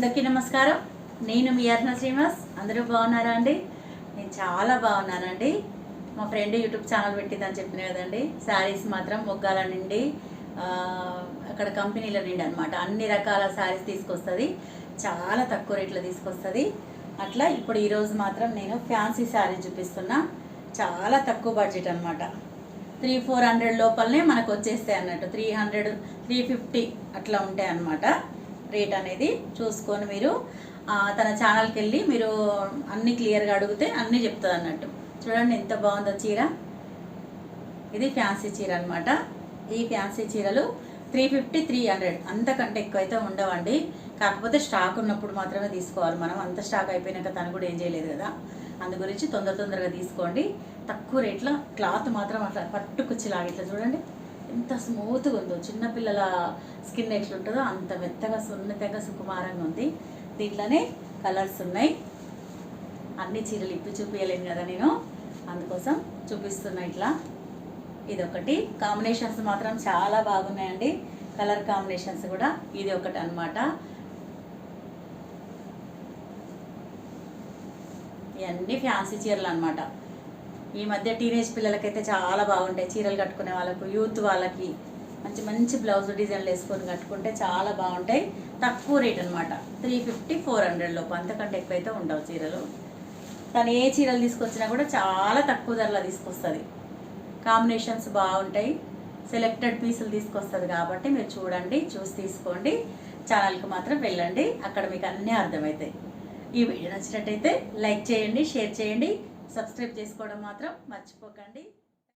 అందరికీ నమస్కారం. నేను మీ అర్ణ శ్రీనివాస్. అందరూ బాగున్నారా అండి? నేను చాలా బాగున్నానండి. మా ఫ్రెండ్ యూట్యూబ్ ఛానల్ పెట్టిందని చెప్పిన కదండి. శారీస్ మాత్రం మొగ్గాల నుండి అక్కడ కంపెనీల నుండి అనమాట అన్ని రకాల శారీస్ తీసుకొస్తుంది. చాలా తక్కువ రేట్లో తీసుకొస్తుంది. అట్లా ఇప్పుడు ఈరోజు మాత్రం నేను ఫ్యాన్సీ శారీ చూపిస్తున్నా. చాలా తక్కువ బడ్జెట్ అనమాట త్రీ ఫోర్ హండ్రెడ్ లోపలనే మనకు వచ్చేస్తాయి అన్నట్టు. త్రీ హండ్రెడ్ త్రీ ఫిఫ్టీ అట్లా ఉంటాయి అన్నమాట. రేట్ అనేది చూసుకొని మీరు తన ఛానల్కి వెళ్ళి మీరు అన్ని క్లియర్గా అడిగితే అన్నీ చెప్తుంది అన్నట్టు. చూడండి ఎంత బాగుందో చీర. ఇది ఫ్యాన్సీ చీర అనమాట ఈ ఫ్యాన్సీ చీరలు త్రీ ఫిఫ్టీ త్రీ హండ్రెడ్ అంతకంటే ఎక్కువైతే ఉండవండి. కాకపోతే స్టాక్ ఉన్నప్పుడు మాత్రమే తీసుకోవాలి మనం. అంత స్టాక్ అయిపోయినాక తను కూడా ఏం చేయలేదు కదా. అందు గురించి తొందర తొందరగా తీసుకోండి. తక్కువ రేట్లో క్లాత్ మాత్రం అట్లా పట్టుకుచ్చిలాగా ఇట్లా చూడండి. ఎంత స్మూత్గా ఉందో. చిన్నపిల్లల స్కిన్ ఎట్లుంటుందో అంత మెత్తగా సున్నితంగా సుకుమారంగా ఉంది. దీంట్లోనే కలర్స్ ఉన్నాయి. అన్ని చీరలు ఇప్పి చూపించలేను కదా నేను. అందుకోసం చూపిస్తున్నా ఇట్లా. ఇది ఒకటి కాంబినేషన్స్ మాత్రం చాలా బాగున్నాయండి. కలర్ కాంబినేషన్స్ కూడా ఇది ఒకటి అన్నమాట. ఇవన్నీ ఫ్యాన్సీ చీరలు అనమాట ఈ మధ్య టీనేజ్ పిల్లలకైతే చాలా బాగుంటాయి. చీరలు కట్టుకునే వాళ్ళకు యూత్ వాళ్ళకి. మంచి మంచి బ్లౌజ్ డిజైన్లు వేసుకొని కట్టుకుంటే చాలా బాగుంటాయి. తక్కువ రేట్ అనమాట త్రీ ఫిఫ్టీ ఫోర్ హండ్రెడ్ లోపు. అంతకంటే ఎక్కువైతే ఉండవు చీరలు. తను ఏ చీరలు తీసుకొచ్చినా కూడా చాలా తక్కువ ధరలో తీసుకొస్తుంది. కాంబినేషన్స్ బాగుంటాయి. సెలెక్టెడ్ పీసులు తీసుకొస్తుంది కాబట్టి మీరు చూడండి చూసి తీసుకోండి. ఛానల్కి మాత్రం వెళ్ళండి. అక్కడ మీకు అన్నీ అర్థమవుతాయి. ఈ వీడియో నచ్చినట్టయితే లైక్ చేయండి షేర్ చేయండి. సబ్స్క్రైబ్ చేసుకోవడం మాత్రం మర్చిపోకండి.